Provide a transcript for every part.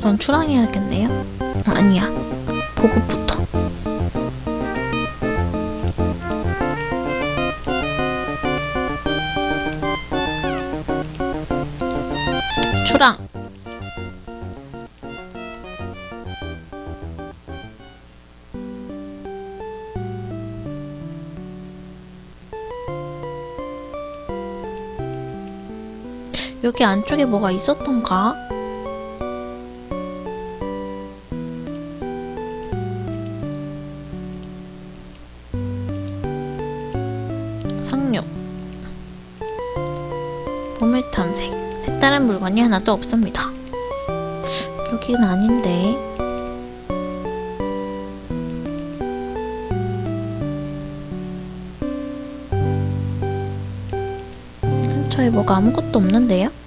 넌 출항해야겠네요. 어, 아니야. 보급부터. 출항. 여기 안쪽에 뭐가 있었던가? 물건이 하나도 없습니다. 여기는 아닌데 근처에 뭐가 아무것도 없는데요?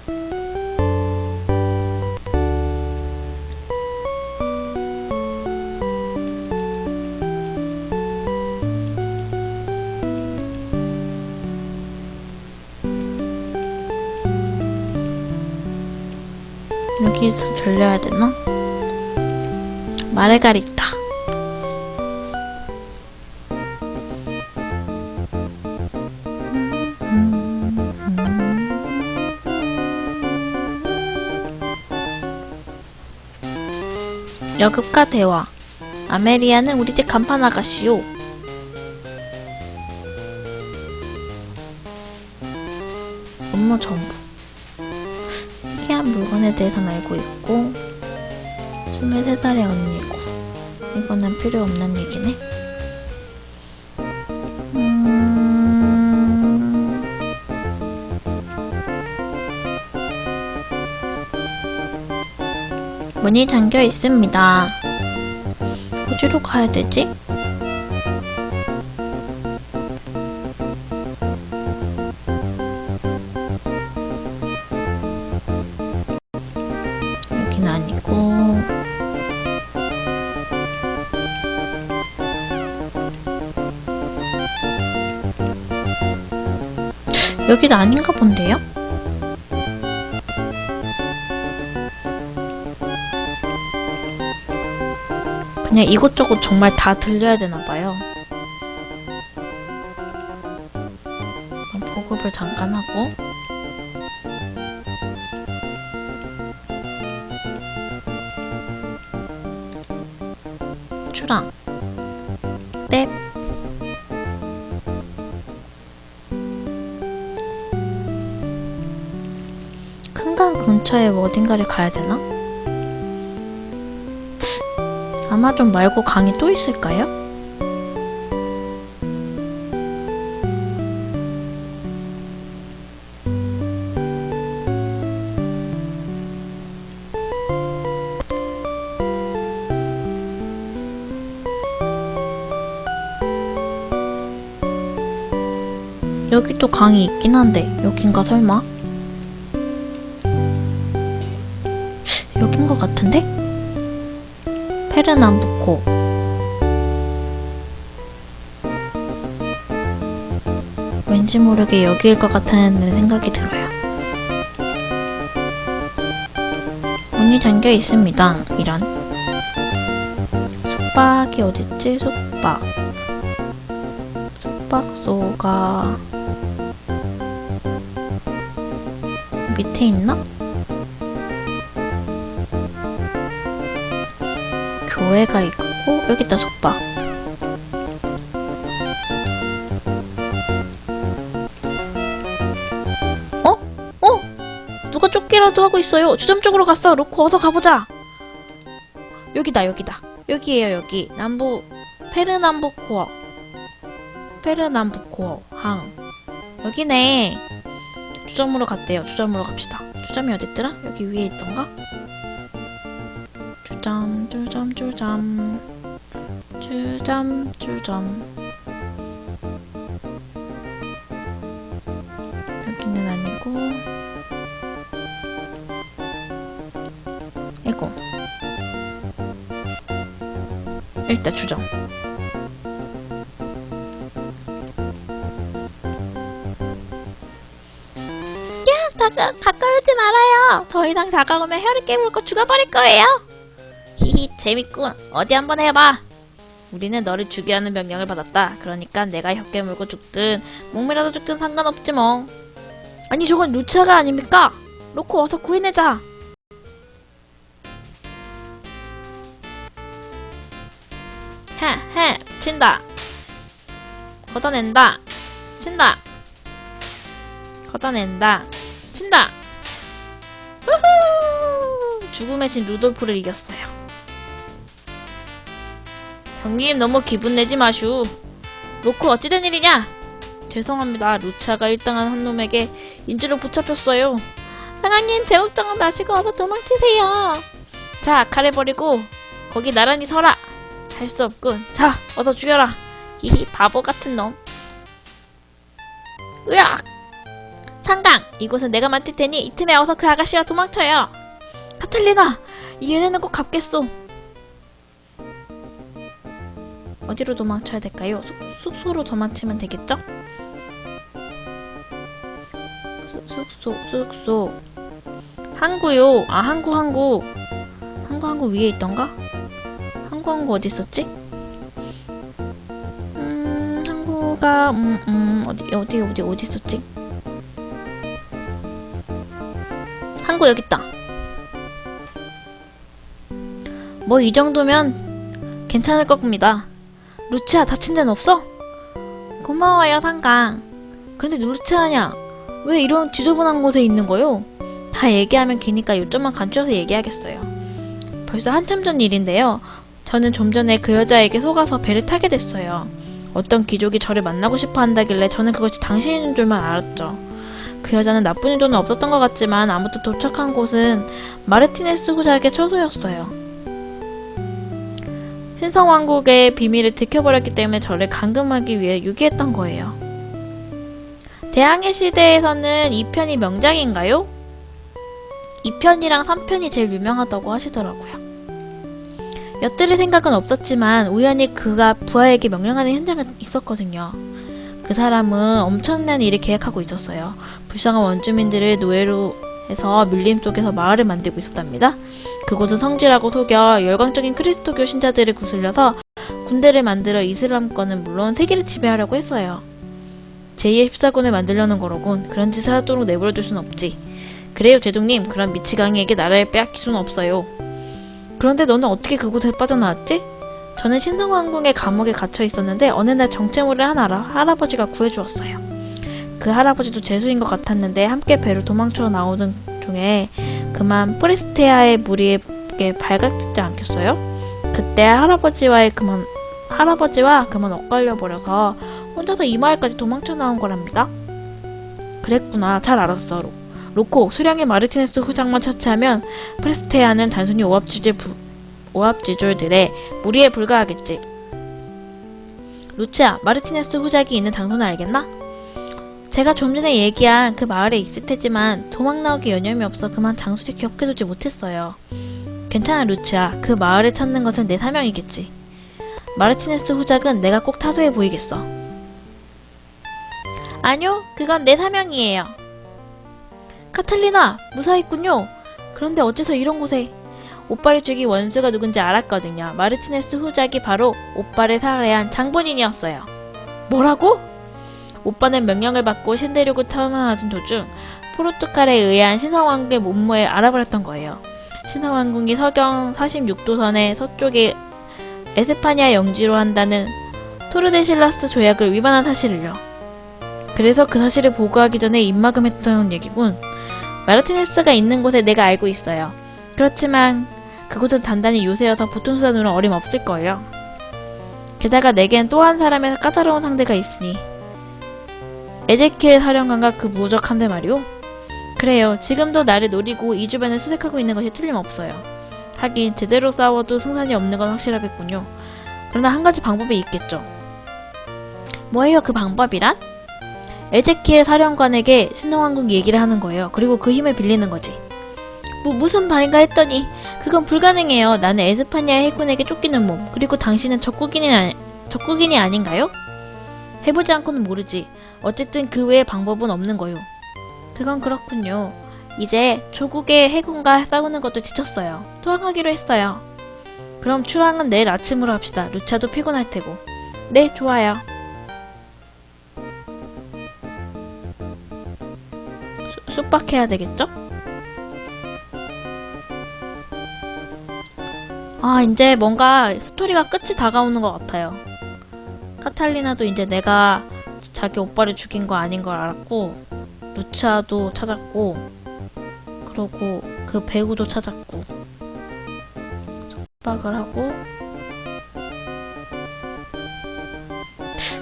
돌려야 되나? 마르가리타. 여급과 대화. 아메리아는 우리 집 간판 아가씨요. 대해서는 알고 있고 23살의 언니고 이거는 필요 없는 얘기네. 음... 문이 잠겨 있습니다. 어디로 가야 되지? 여기도 아닌가 본데요? 그냥 이곳저곳 정말 다 들려야 되나봐요. 보급을 잠깐 하고. 출항 근처에 어딘가를 가야 되나? 아마존 말고 강이 또 있을까요? 여기 또 강이 있긴 한데 여긴가 설마? 같은데? 페르남부코 왠지 모르게 여기일 것 같다는 생각이 들어요. 문이 잠겨 있습니다. 이런 숙박이 어딨지? 숙박 숙박소가 밑에 있나? 교회가 있고 여기 있다 숙박. 어? 어? 누가 쫓기라도 하고 있어요. 주점 쪽으로 갔어. 로코 어서 가보자. 여기다 여기다. 여기에요 여기. 남부 페르남부 코어. 페르남부 코어 항. 여기네. 주점으로 갔대요. 주점으로 갑시다. 주점이 어딨더라? 여기 위에 있던가? 주점 주점 주점 주점 주점 여기는 아니고 이거 일단 야 다가, 가까이 오지 말아요. 더 이상 다가오면 혀를 깨물고 죽어버릴 거예요. 재밌군. 어디 한번 해봐. 우리는 너를 죽이라는 명령을 받았다. 그러니까 내가 혀 깨 물고 죽든 목매라도 죽든 상관없지 뭐. 아니 저건 루치아가 아닙니까? 로코 어서 구해내자. 헤헤 친다. 걷어낸다. 친다. 걷어낸다. 친다. 우후! 죽음의 신 루돌프를 이겼어요. 형님 너무 기분 내지 마슈. 로코 어찌된 일이냐? 죄송합니다. 루차가 1등한 한 놈에게 인질로 붙잡혔어요. 사장님 제국장을 마시고 어서 도망치세요. 자 칼을 버리고 거기 나란히 서라. 할 수 없군. 자 어서 죽여라. 히히 바보 같은 놈. 으악! 상강! 이곳은 내가 맡을 테니 이 틈에 어서 그 아가씨와 도망쳐요. 카탈리나! 이 은혜는 꼭 갚겠소. 어디로 도망쳐야 될까요? 숙, 숙소로 도망치면 되겠죠? 숙- 숙소, 숙소. 항구요. 아, 항구, 항구. 항구, 항구 위에 있던가? 항구, 항구 어디 있었지? 음, 항구가, 음, 음, 어디, 어디, 어디, 어디 있었지? 항구 여기 있다. 뭐 이 정도면 괜찮을 겁니다. 루치아 다친 데는 없어? 고마워요 상강. 그런데 루치아냐? 왜 이런 지저분한 곳에 있는 거요? 다 얘기하면 기니까 요점만 간추려서 얘기하겠어요. 벌써 한참 전 일인데요. 저는 좀 전에 그 여자에게 속아서 배를 타게 됐어요. 어떤 귀족이 저를 만나고 싶어 한다길래 저는 그것이 당신인 줄만 알았죠. 그 여자는 나쁜 의도는 없었던 것 같지만 아무튼 도착한 곳은 마르티네스 후작의 처소였어요. 신성왕국의 비밀을 들켜버렸기 때문에 저를 감금하기 위해 유기했던 거예요. 대항해 시대에서는 2편이 명작인가요? 2편이랑 3편이 제일 유명하다고 하시더라고요. 엿들을 생각은 없었지만 우연히 그가 부하에게 명령하는 현장에 있었거든요. 그 사람은 엄청난 일을 계획하고 있었어요. 불쌍한 원주민들을 노예로 해서 밀림 속에서 마을을 만들고 있었답니다. 그곳은 성지라고 속여 열광적인 크리스토교 신자들을 구슬려서 군대를 만들어 이슬람권은 물론 세계를 지배하려고 했어요. 제2의 14군을 만들려는 거로군. 그런 짓을 하도록 내버려둘 순 없지. 그래요, 제동님. 그런 미치광이에게 나라를 빼앗길 수는 없어요. 그런데 너는 어떻게 그곳에 빠져나왔지? 저는 신성왕궁의 감옥에 갇혀 있었는데 어느 날 정체모를 한 할아, 할아버지가 구해주었어요. 그 할아버지도 죄수인 것 같았는데 함께 배로 도망쳐 나오던 중에 그만 프리스테아의 무리에 발각되지 않겠어요? 그때 할아버지와의 그만 할아버지와 그만 엇갈려 버려서 혼자서 이 마을까지 도망쳐 나온 거랍니다. 그랬구나. 잘 알았어. 로, 로코, 수량의 마르티네스 후장만 처치하면 프레스테아는 단순히 오합지졸 부, 오합지졸들의 무리에 불과하겠지. 루치아, 마르티네스 후작이 있는 장소는 알겠나? 제가 좀 전에 얘기한 그 마을에 있을 테지만 도망 나오기 여념이 없어 그만 장소를 기억해두지 못했어요. 괜찮아, 루치아. 그 마을을 찾는 것은 내 사명이겠지. 마르티네스 후작은 내가 꼭 타소해 보이겠어. 아니요, 그건 내 사명이에요. 카탈리나, 무사했군요. 그런데 어째서 이런 곳에 오빠를 죽인 원수가 누군지 알았거든요. 마르티네스 후작이 바로 오빠를 살해한 장본인이었어요. 뭐라고? 오빠는 명령을 받고 신대륙을 탐험하던 도중 포르투갈에 의한 신성왕국의 몸모에 알아버렸던 거예요. 신성왕국이 서경 46도선의 서쪽에 에스파니아 영지로 한다는 토르데실라스 조약을 위반한 사실을요. 그래서 그 사실을 보고하기 전에 입막음했던 얘기군. 마르티네스가 있는 곳에 내가 알고 있어요. 그렇지만 그곳은 단단히 요새여서 보통 수단으로 어림없을 거예요. 게다가 내겐 또 한 사람의 까다로운 상대가 있으니 에제키엘 사령관과 그 무적 함대 말이오. 그래요. 지금도 나를 노리고 이 주변을 수색하고 있는 것이 틀림없어요. 하긴 제대로 싸워도 승산이 없는 건 확실하겠군요. 그러나 한 가지 방법이 있겠죠. 뭐예요 그 방법이란? 에제키엘 사령관에게 신성왕국 얘기를 하는 거예요. 그리고 그 힘을 빌리는 거지. 뭐 무슨 말인가 했더니 그건 불가능해요. 나는 에스파니아 해군에게 쫓기는 몸. 그리고 당신은 적국인이, 아니, 적국인이 아닌가요? 해보지 않고는 모르지. 어쨌든 그 외의 방법은 없는 거요. 그건 그렇군요. 이제 조국의 해군과 싸우는 것도 지쳤어요. 투항하기로 했어요. 그럼 출항은 내일 아침으로 합시다. 루차도 피곤할 테고. 네, 좋아요. 수- 숙박해야 되겠죠? 아, 이제 뭔가 스토리가 끝이 다가오는 것 같아요. 카탈리나도 이제 내가 자기 오빠를 죽인 거 아닌 걸 알았고, 루치아도 찾았고, 그러고 그 배우도 찾았고, 숙박을 하고,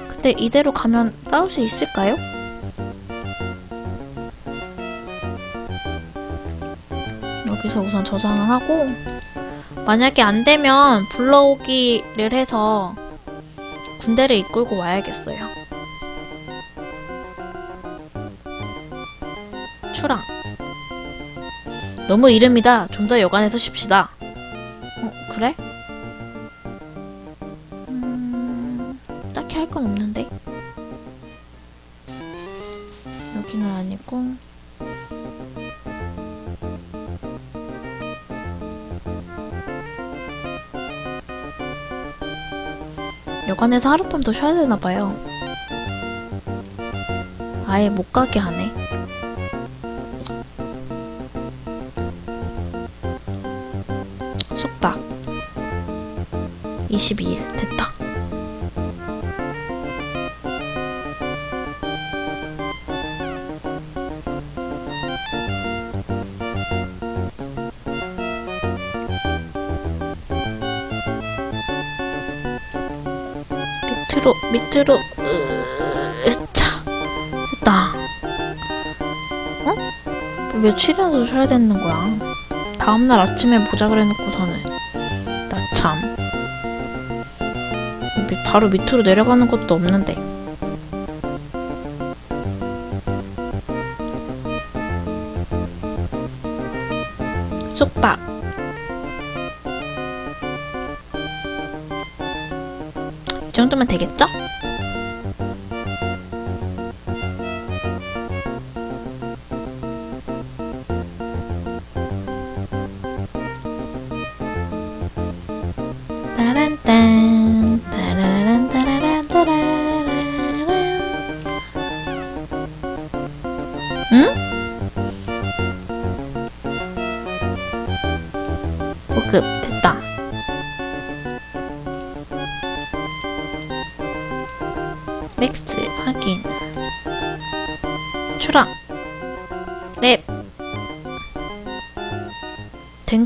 근데 이대로 가면 싸울 수 있을까요? 여기서 우선 저장을 하고, 만약에 안 되면 불러오기를 해서 군대를 이끌고 와야겠어요. 출항. 너무 이릅니다. 좀 더 여관에서 쉽시다. 여관에서 하룻밤 더 쉬어야 되나 봐요. 아예 못 가게 하네. 숙박 22일 됐다. 밑으로 으차 됐다. 어? 뭐 며칠이나 더 쉬어야 되는 거야. 다음날 아침에 보자 그래놓고서는 나 참. 밑- 바로 밑으로 내려가는 것도 없는데. 정도면 되겠죠?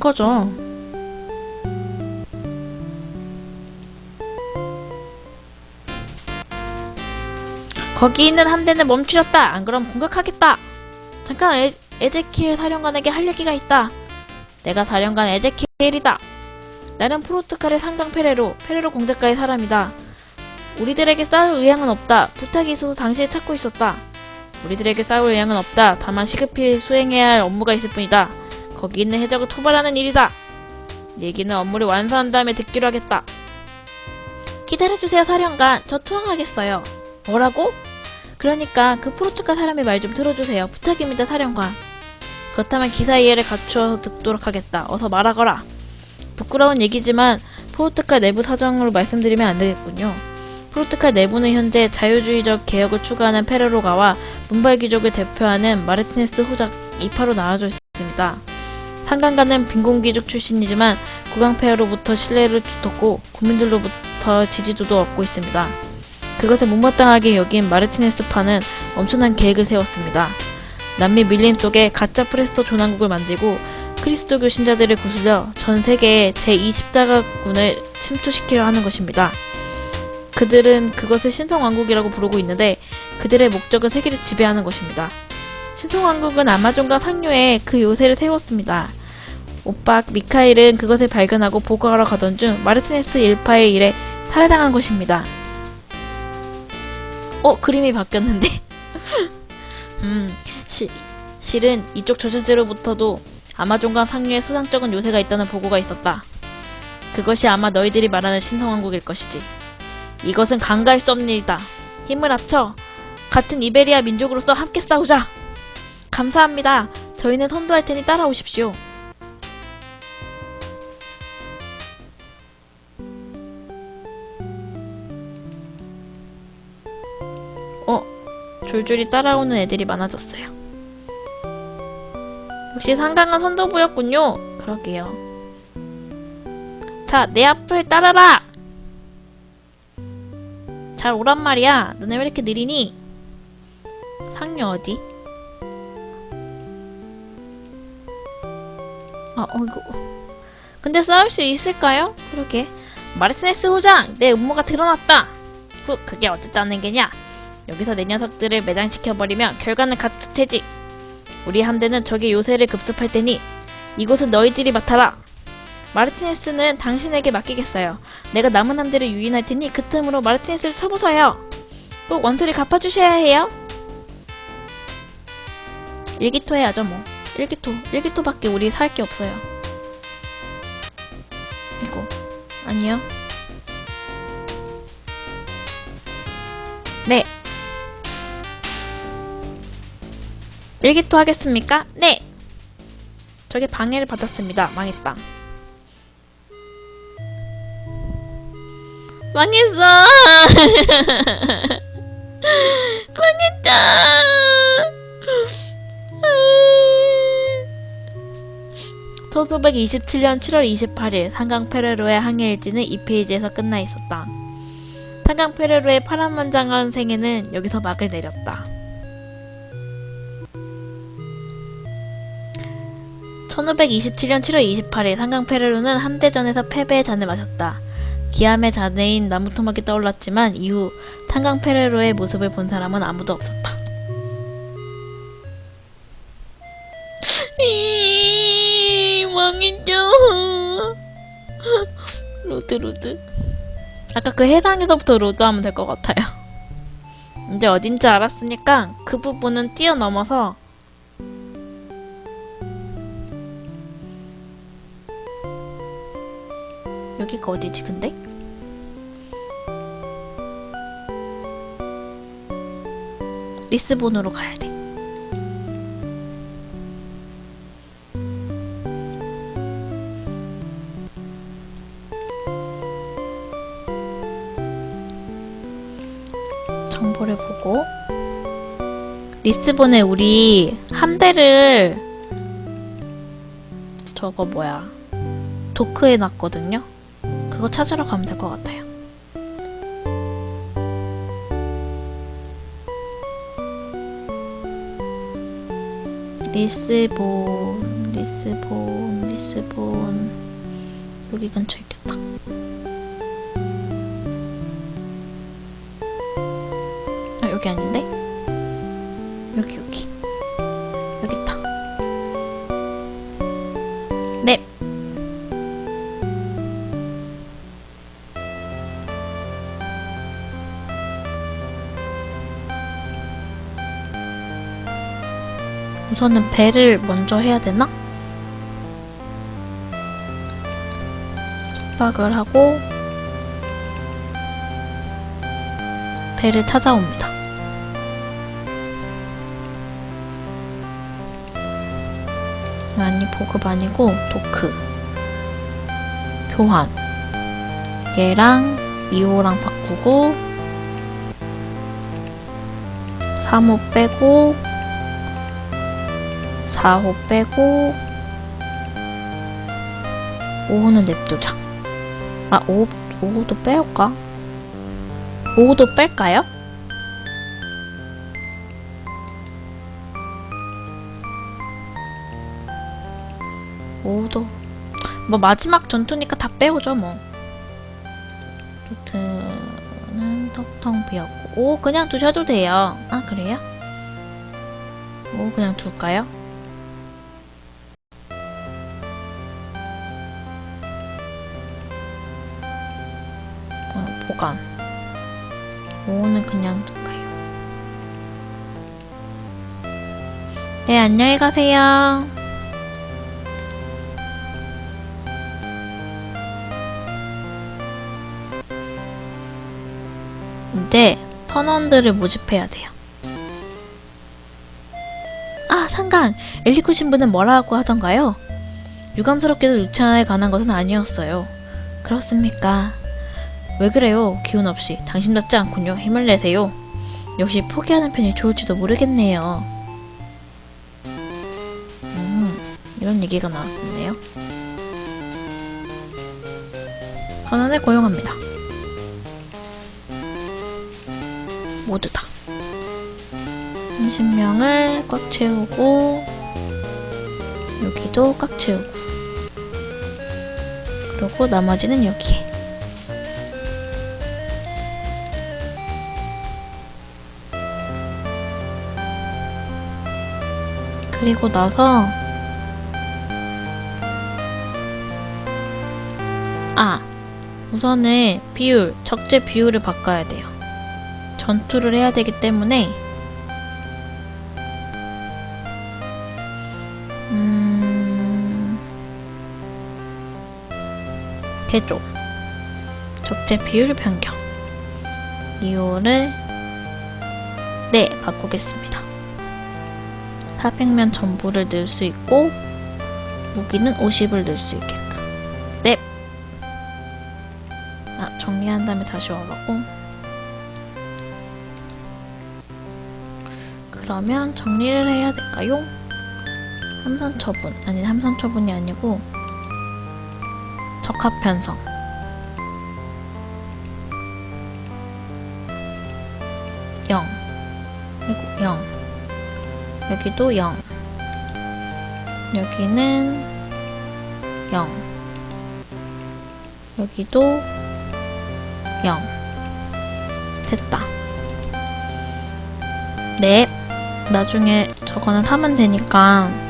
거죠 거기 있는 함대는 멈추렸다. 안 그럼 공격하겠다. 잠깐 에, 에제키엘 사령관에게 할 얘기가 있다. 내가 사령관 에제키엘이다. 나는 프로트칼의 상강 페레로, 페레로 공작가의 사람이다. 우리들에게 싸울 의향은 없다. 부탁이 있어서 당신을 찾고 있었다. 우리들에게 싸울 의향은 없다. 다만 시급히 수행해야 할 업무가 있을 뿐이다. 거기 있는 해적을 토벌하는 일이다. 얘기는 업무를 완수한 다음에 듣기로 하겠다. 기다려주세요, 사령관. 저 투항하겠어요. 뭐라고? 그러니까 그 프로츠카 사람의 말 좀 들어주세요. 부탁입니다, 사령관. 그렇다면 기사 이해를 갖추어서 듣도록 하겠다. 어서 말하거라. 부끄러운 얘기지만 프로트칼 내부 사정으로 말씀드리면 안 되겠군요. 프로트칼 내부는 현재 자유주의적 개혁을 추구하는 페레로가와 문발 귀족을 대표하는 마르티네스 후작 이파로 나눠져 있습니다. 상관가는 빈곤귀족 출신이지만 국왕폐하로부터 신뢰를 두었고 국민들로부터 지지도도 얻고 있습니다. 그것에 못마땅하게 여긴 마르티네스파는 엄청난 계획을 세웠습니다. 남미 밀림 속에 가짜 프레스토 조난국을 만들고 크리스토교 신자들을 구슬려 전 세계에 제2십자가군을 침투시키려 하는 것입니다. 그들은 그것을 신성왕국이라고 부르고 있는데 그들의 목적은 세계를 지배하는 것입니다. 신성왕국은 아마존과 상류에 그 요새를 세웠습니다. 오빡 미카엘은 그것을 발견하고 보고하러 가던 중 마르티네스 일파의 일에 살해당한 것입니다. 어, 그림이 바뀌었는데. 음, 시, 실은 이쪽 저자들로부터도 아마존과 상류에 수상적인 요새가 있다는 보고가 있었다. 그것이 아마 너희들이 말하는 신성왕국일 것이지. 이것은 간과할 수 없는 일이다. 힘을 합쳐 같은 이베리아 민족으로서 함께 싸우자. 감사합니다. 저희는 선도할 테니 따라오십시오. 어, 줄줄이 따라오는 애들이 많아졌어요. 역시 상당한 선도부였군요. 그러게요. 자, 내 앞을 따라라! 잘 오란 말이야. 너네 왜 이렇게 느리니? 상녀 어디? 아, 어이구. 근데 싸울 수 있을까요? 그러게. 마르티네스 호장! 내 음모가 드러났다! 후, 그게 어쨌다는 게냐? 여기서 내 녀석들을 매장시켜버리면 결과는 같을 테지. 우리 함대는 적의 요새를 급습할 테니 이곳은 너희들이 맡아라. 마르티네스는 당신에게 맡기겠어요. 내가 남은 함대를 유인할 테니 그 틈으로 마르티네스를 쳐부숴요. 꼭 원소리 갚아주셔야 해요. 일기토 해야죠 뭐. 일기토. 일기토밖에 우리 살 게 없어요. 이거. 아니요. 네. 일기토 하겠습니까? 네! 저게 방해를 받았습니다. 망했다. 망했어! 망했다! 1527년 7월 28일 상강 페레로의 항해 일지는 이 페이지에서 끝나 있었다. 상강 페레로의 파란만장한 생애는 여기서 막을 내렸다. 1527년 7월 28일 상강 페레로는 함대전에서 패배의 잔을 마셨다. 기암의 자네인 나무토막이 떠올랐지만 이후 상강 페레로의 모습을 본 사람은 아무도 없었다. 망했죠. 로드 로드. 아까 그 해상에서부터 로드 하면 될 것 같아요. 이제 어딘지 알았으니까 그 부분은 뛰어넘어서 여기가 어디지 근데? 리스본으로 가야 돼. 정보를 보고 리스본에 우리 함대를 저거 뭐야 도크해 놨거든요. 그거 찾으러 가면 될 것 같아요. 리스본, 리스본, 리스본. 여기 근처에 여기 아닌데? 여기, 여기. 여기 있다. 네. 우선은 배를 먼저 해야 되나? 숙박을 하고 배를 찾아옵니다. 아니 보급 아니고 도크 교환 얘랑 2호랑 바꾸고 3호 빼고 4호 빼고 5호는 냅두자. 아, 5호, 5호도 빼올까? 5호도 뺄까요? 뭐 마지막 전투니까 다 빼오죠 뭐 루트는 텅텅 비었고 오 그냥 두셔도 돼요 아 그래요? 오 그냥 둘까요? 어, 보관. 5는 그냥 둘까요? 네, 안녕히 가세요. 이제 선원들을 모집해야 돼요. 아, 상가 잠깐! 엘리코 신부는 뭐라고 하던가요? 유감스럽게도 유치원에 관한 것은 아니었어요. 그렇습니까? 왜 그래요? 기운 없이. 당신답지 않군요. 힘을 내세요. 역시 포기하는 편이 좋을지도 모르겠네요. 음, 이런 얘기가 나왔네요. 권한을 고용합니다. 30명을 꽉 채우고, 여기도 꽉 채우고, 그리고 나머지는 여기에. 그리고 나서 아 우선은 비율 적재 비율을 바꿔야 돼요 전투를 해야 되기 때문에 개조. 적재 비율 변경. 이유를 네 바꾸겠습니다. 400면 전부를 넣을 수 있고 무기는 50을 넣을 수 있게끔. 네. 아 정리한 다음에 다시 와가고. 그러면 정리를 해야 될까요? 함선 처분. 아니 함선 처분이 아니고 적합 편성. 영. 그리고 영. 여기도 0 여기는 0 여기도 0 됐다. 네. 나중에 저거는 하면 되니까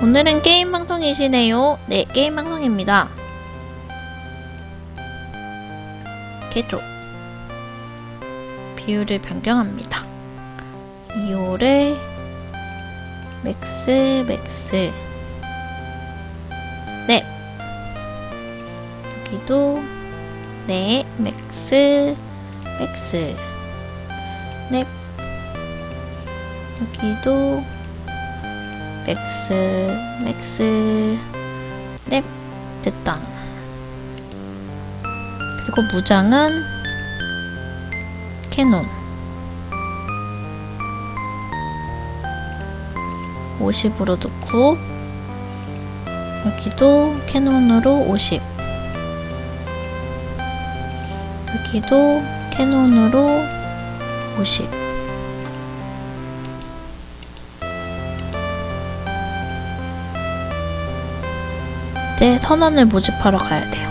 오늘은 게임 방송이시네요. 네 게임 방송입니다. 개조. 비율을 변경합니다. 2호를 맥스 맥스. 네. 여기도 네 맥스 맥스. 네. 여기도 맥스 맥스 네 됐다. 그리고 무장은 캐논. 50으로 넣고 여기도 캐논으로 50 여기도 캐논으로 50 선원을 모집하러 가야 돼요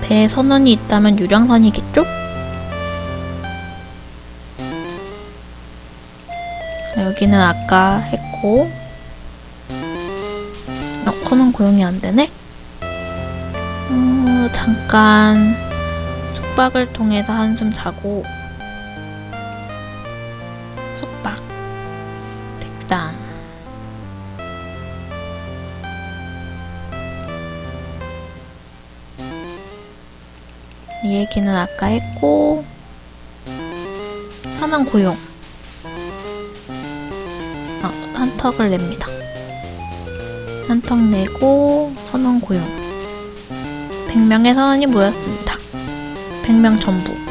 배에 선원이 있다면 유량선이겠죠? 여기는 아까 했고 어, 코는 고용이 안 되네? 음, 잠깐 숙박을 통해서 한숨 자고 얘기는 아까 했고 현황 고용 아, 한턱을 냅니다. 한턱 내고 선원 고용. 100명의 선원이 모였습니다. 100명 전부.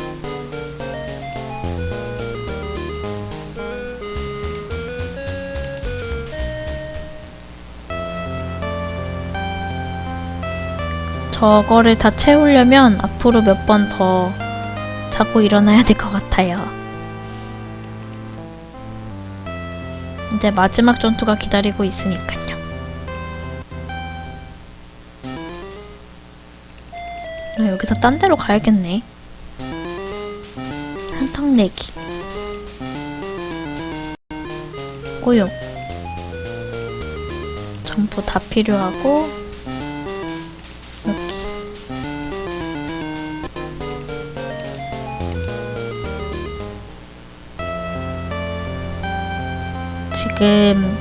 저거를 다 채우려면 앞으로 몇 번 더 자고 일어나야 될 것 같아요. 이제 마지막 전투가 기다리고 있으니까요. 아, 여기서 딴 데로 가야겠네. 한턱 내기. 고용. 전부 다 필요하고, 지금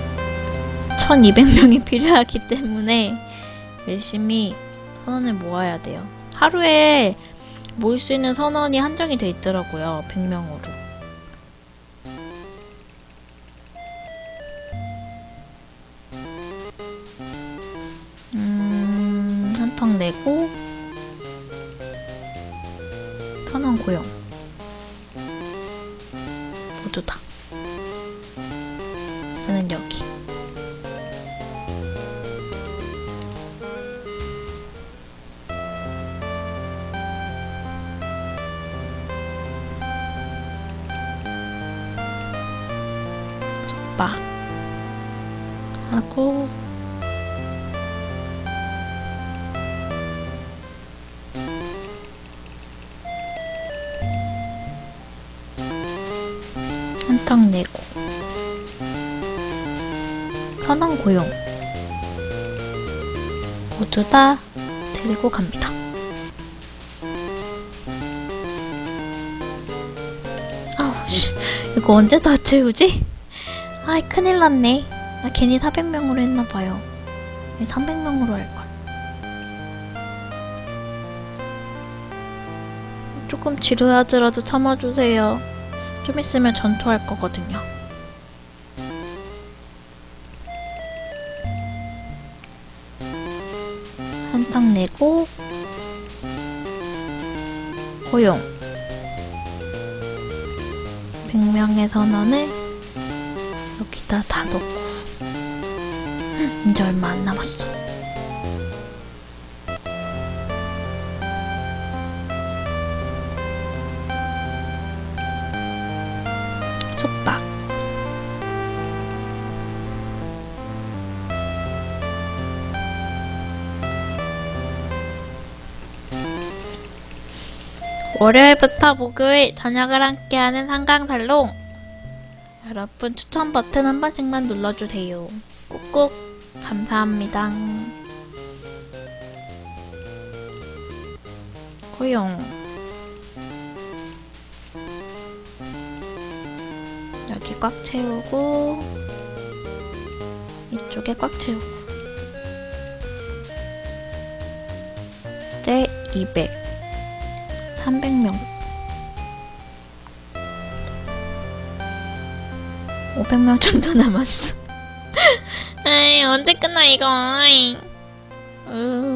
1200명이 필요하기 때문에 열심히 선원을 모아야 돼요. 하루에 모일 수 있는 선원이 한정이 돼 있더라고요. 100명으로. 속박 하고 한탕 내고 선원 고용 모두 다 데리고 갑니다. 아우 씨 이거 언제 다 채우지? 아이 큰일 났네. 나 괜히 400명으로 했나봐요. 300명으로 할걸. 조금 지루하더라도 참아주세요. 좀 있으면 전투할 거거든요. 한탕 내고 고용 100명의 선언을 여기다 다 넣고 이제 얼마 안 남았어. 속박 월요일부터 목요일 저녁을 함께하는 한강살롱 여러분 추천 버튼 한 번씩만 눌러주세요. 꾹꾹 감사합니다. 고용. 여기 꽉 채우고 이쪽에 꽉 채우고. 이제 200 300명 500명 정도 남았어. 에이 언제 끝나 이거? 으...